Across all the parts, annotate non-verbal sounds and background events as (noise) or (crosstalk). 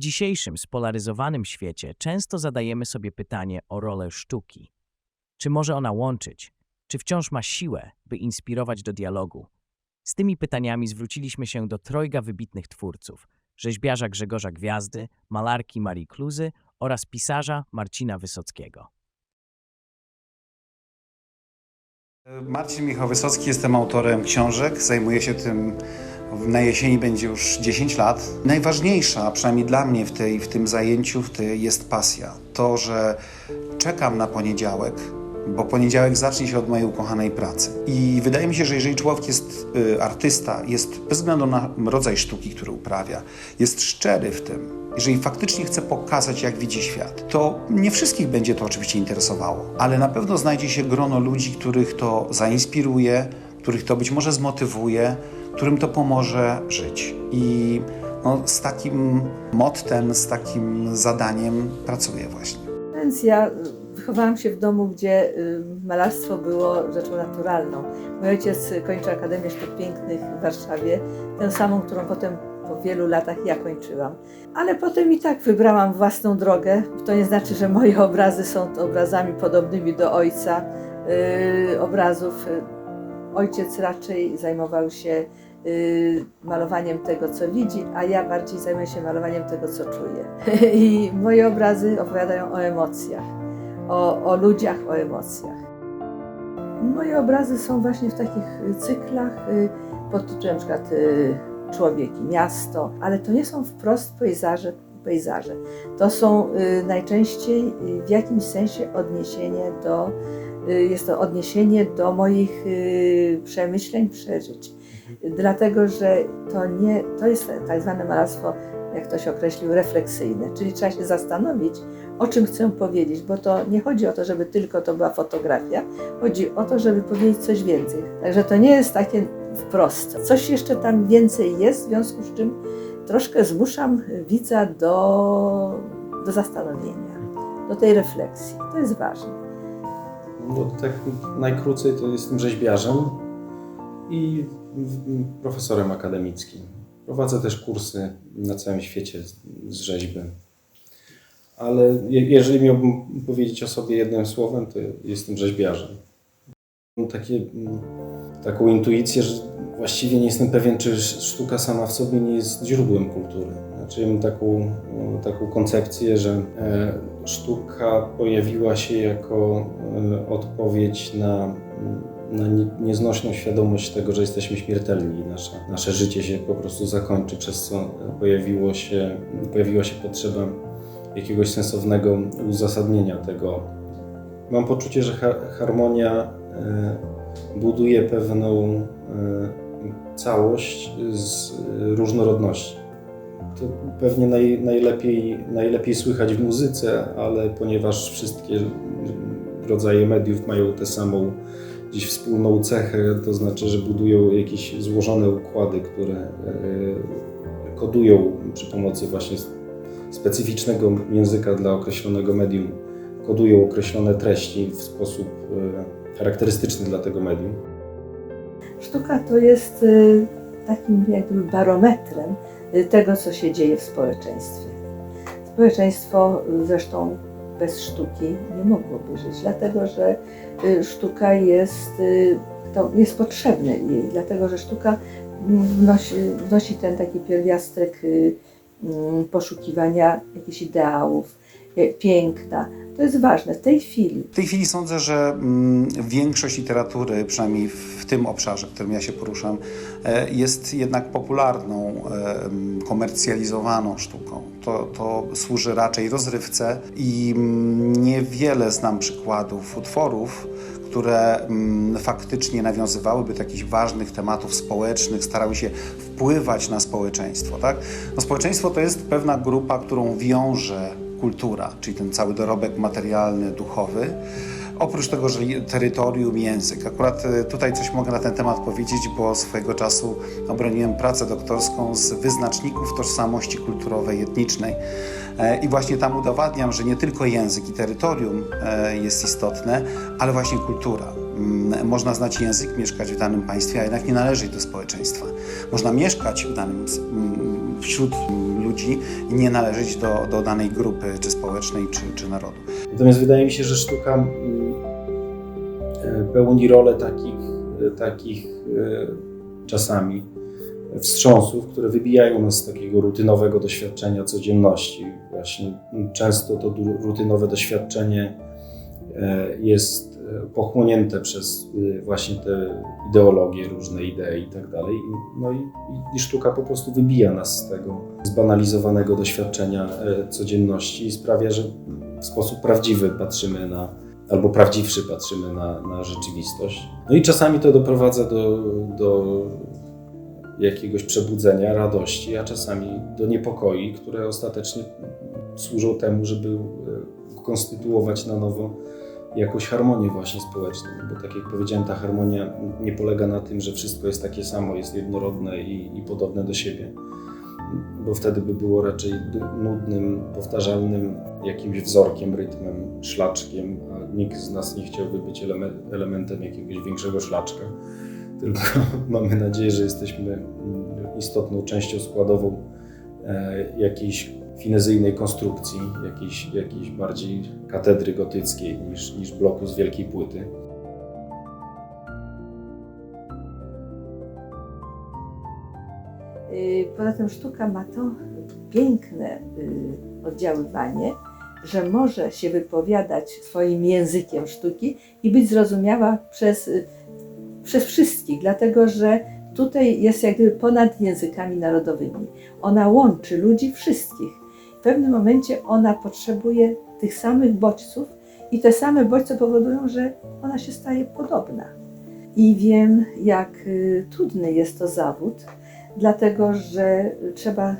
dzisiejszym spolaryzowanym świecie często zadajemy sobie pytanie o rolę sztuki. Czy może ona łączyć? Czy wciąż ma siłę, by inspirować do dialogu? Z tymi pytaniami zwróciliśmy się do trojga wybitnych twórców: rzeźbiarza Grzegorza Gwiazdy, malarki Marii Kluzy oraz pisarza Marcina Wysockiego. Marcin Michał Wysocki, jestem autorem książek, zajmuję się tym na jesieni będzie już 10 lat. Najważniejsza, przynajmniej dla mnie w, tej, w tym zajęciu, w tej jest pasja. To, że czekam na poniedziałek, bo poniedziałek zacznie się od mojej ukochanej pracy. I wydaje mi się, że jeżeli człowiek jest y, artysta, jest bez względu na rodzaj sztuki, który uprawia, jest szczery w tym, jeżeli faktycznie chce pokazać, jak widzi świat, to nie wszystkich będzie to oczywiście interesowało, ale na pewno znajdzie się grono ludzi, których to zainspiruje, których to być może zmotywuje, którym to pomoże żyć. I no, z takim mottem, z takim zadaniem pracuję właśnie. Więc ja y, wychowałam się w domu, gdzie y, malarstwo było rzeczą naturalną. Mój ojciec kończył Akademię Sztuk Pięknych w Warszawie, tę samą, którą potem po wielu latach ja kończyłam. Ale potem i tak wybrałam własną drogę. To nie znaczy, że moje obrazy są obrazami podobnymi do ojca y, obrazów. Ojciec raczej zajmował się y, malowaniem tego, co widzi, a ja bardziej zajmuję się malowaniem tego, co czuję. (laughs) I moje obrazy opowiadają o emocjach, o, o ludziach, o emocjach. Moje obrazy są właśnie w takich cyklach y, pod tytułem na przykład y, Człowiek i miasto, ale to nie są wprost pejzaże, pejzaże. To są najczęściej w jakimś sensie odniesienie do, jest to odniesienie do moich y, przemyśleń, przeżyć. Dlatego, że to nie, to jest tak zwane malarstwo, jak ktoś określił, refleksyjne, czyli trzeba się zastanowić, o czym chcę powiedzieć, bo to nie chodzi o to, żeby tylko to była fotografia, chodzi o to, żeby powiedzieć coś więcej. Także to nie jest takie wprost. Coś jeszcze tam więcej jest, w związku z czym troszkę zmuszam widza do, do zastanowienia, do tej refleksji. To jest ważne. No, tak najkrócej to jestem rzeźbiarzem i profesorem akademickim. Prowadzę też kursy na całym świecie z- rzeźby. Ale je- jeżeli miałbym powiedzieć o sobie jednym słowem, to jestem rzeźbiarzem. Takie, mm, taką intuicję, że właściwie nie jestem pewien, czy sz- sztuka sama w sobie nie jest źródłem kultury. Znaczy, mam taką, mm, taką koncepcję, że e, sztuka pojawiła się jako e, odpowiedź na, na nie- nieznośną świadomość tego, że jesteśmy śmiertelni i nasze, nasze życie się po prostu zakończy, przez co pojawiło się, pojawiła się potrzeba jakiegoś sensownego uzasadnienia tego. Mam poczucie, że ha- harmonia e, buduje pewną e, całość z e, różnorodności. To pewnie naj, najlepiej, najlepiej słychać w muzyce, ale ponieważ wszystkie rodzaje mediów mają tę samą gdzieś wspólną cechę, to znaczy, że budują jakieś złożone układy, które e, kodują przy pomocy właśnie specyficznego języka dla określonego medium, kodują określone treści w sposób charakterystyczny dla tego medium. Sztuka to jest y, takim jakby barometrem y, tego, co się dzieje w społeczeństwie. Społeczeństwo y, zresztą bez sztuki nie mogłoby żyć, dlatego że sztuka jest, to jest potrzebne jej, dlatego że sztuka wnosi, wnosi ten taki pierwiastek mm, poszukiwania jakichś ideałów, piękna. To jest ważne. W tej chwili W tej chwili sądzę, że mm, większość literatury, przynajmniej w tym obszarze, w którym ja się poruszam, e, jest jednak popularną, e, komercjalizowaną sztuką. To, to służy raczej rozrywce i mm, niewiele znam przykładów utworów, które mm, faktycznie nawiązywałyby do jakichś ważnych tematów społecznych, starały się wpływać na społeczeństwo. Tak? No, społeczeństwo to jest pewna grupa, którą wiąże kultura, czyli ten cały dorobek materialny, duchowy. Oprócz tego, że terytorium, język. Akurat e, tutaj coś mogę na ten temat powiedzieć, bo swojego czasu obroniłem pracę doktorską z wyznaczników tożsamości kulturowej, etnicznej. E, I właśnie tam udowadniam, że nie tylko język i terytorium e, jest istotne, ale właśnie kultura. Mm, Można znać język, mieszkać w danym państwie, a jednak nie należeć do społeczeństwa. Można mieszkać w danym, wśród ludzi i nie należeć do, do danej grupy, czy społecznej, czy, czy narodu. Natomiast wydaje mi się, że sztuka mm, pełni rolę takich, e, takich e, czasami wstrząsów, które wybijają nas z takiego rutynowego doświadczenia codzienności. Właśnie często to rutynowe doświadczenie e, jest pochłonięte przez właśnie te ideologie, różne idee i tak dalej. No i, i- i sztuka po prostu wybija nas z tego zbanalizowanego doświadczenia codzienności i sprawia, że w sposób prawdziwy patrzymy na, albo prawdziwszy patrzymy na, na rzeczywistość. No i czasami to doprowadza do, do jakiegoś przebudzenia, radości, a czasami do niepokoi, które ostatecznie służą temu, żeby e, konstytuować na nowo jakąś harmonię właśnie społeczną. Bo tak jak powiedziałem, ta harmonia nie polega na tym, że wszystko jest takie samo, jest jednorodne i, i podobne do siebie bo wtedy by było raczej nudnym, powtarzalnym jakimś wzorkiem, rytmem, szlaczkiem, a nikt z nas nie chciałby być eleme- elementem jakiegoś większego szlaczka. Tylko (laughs) mamy nadzieję, że jesteśmy istotną częścią składową e, jakiejś finezyjnej konstrukcji, jakiejś, jakiejś bardziej katedry gotyckiej niż, niż bloku z wielkiej płyty. Poza tym sztuka ma to piękne y, oddziaływanie, że może się wypowiadać swoim językiem sztuki i być zrozumiała przez, y, przez wszystkich, dlatego że tutaj jest jak gdyby ponad językami narodowymi. Ona łączy ludzi wszystkich. W pewnym momencie ona potrzebuje tych samych bodźców i te same bodźce powodują, że ona się staje podobna. I wiem, jak y, trudny jest to zawód, dlatego że trzeba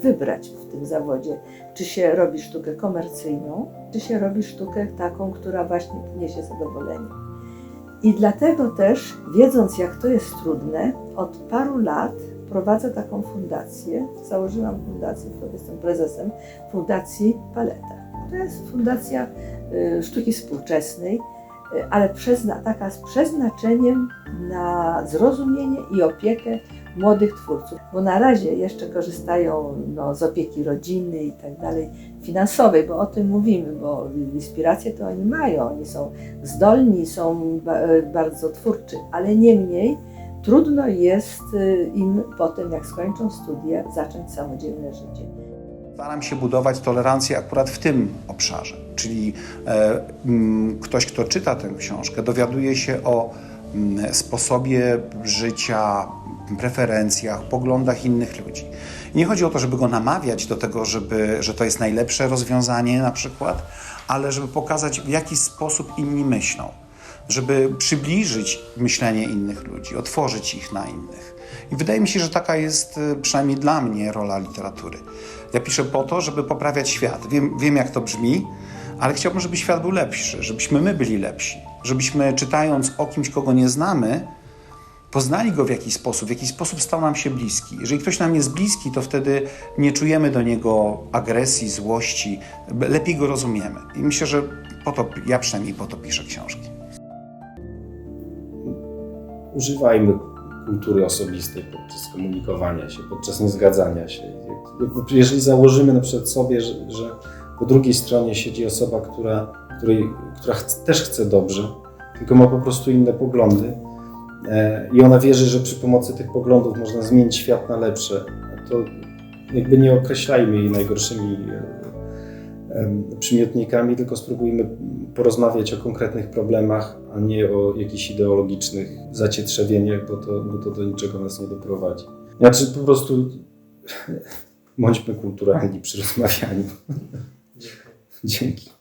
wybrać w tym zawodzie, czy się robi sztukę komercyjną, czy się robi sztukę taką, która właśnie niesie zadowolenie. I dlatego też, wiedząc jak to jest trudne, od paru lat prowadzę taką fundację. Założyłam fundację, w której jestem prezesem Fundacji Paleta. To jest fundacja y, sztuki współczesnej, y, ale taka z przeznaczeniem na zrozumienie i opiekę młodych twórców, bo na razie jeszcze korzystają no, z opieki rodziny i tak dalej, finansowej, bo o tym mówimy, bo inspiracje to oni mają, oni są zdolni, są ba- bardzo twórczy, ale niemniej trudno jest y, im potem, jak skończą studia, zacząć samodzielne życie. Staram się budować tolerancję akurat w tym obszarze, czyli e, mm, ktoś, kto czyta tę książkę, dowiaduje się o mm, sposobie życia, preferencjach, poglądach innych ludzi. I nie chodzi o to, żeby go namawiać do tego, żeby, że to jest najlepsze rozwiązanie na przykład, ale żeby pokazać, w jaki sposób inni myślą, żeby przybliżyć myślenie innych ludzi, otworzyć ich na innych. I wydaje mi się, że taka jest y, przynajmniej dla mnie rola literatury. Ja piszę po to, żeby poprawiać świat. Wiem, wiem jak to brzmi, ale chciałbym, żeby świat był lepszy, żebyśmy my byli lepsi, żebyśmy czytając o kimś, kogo nie znamy, poznali go w jakiś sposób, w jakiś sposób stał nam się bliski. Jeżeli ktoś nam jest bliski, to wtedy nie czujemy do niego agresji, złości, lepiej go rozumiemy. I myślę, że po to, ja przynajmniej po to piszę książki. używajmy kultury osobistej podczas komunikowania się, podczas niezgadzania się. Jeżeli założymy na przykład sobie, że, że po drugiej stronie siedzi osoba, która, której, która też chce dobrze, tylko ma po prostu inne poglądy i ona wierzy, że przy pomocy tych poglądów można zmienić świat na lepsze, to jakby nie określajmy jej najgorszymi e, przymiotnikami, tylko spróbujmy porozmawiać o konkretnych problemach, a nie o jakichś ideologicznych zacietrzewieniach, bo to, bo to do niczego nas nie doprowadzi. Znaczy po prostu (laughs) bądźmy kulturalni przy rozmawianiu. (laughs) Dzięki.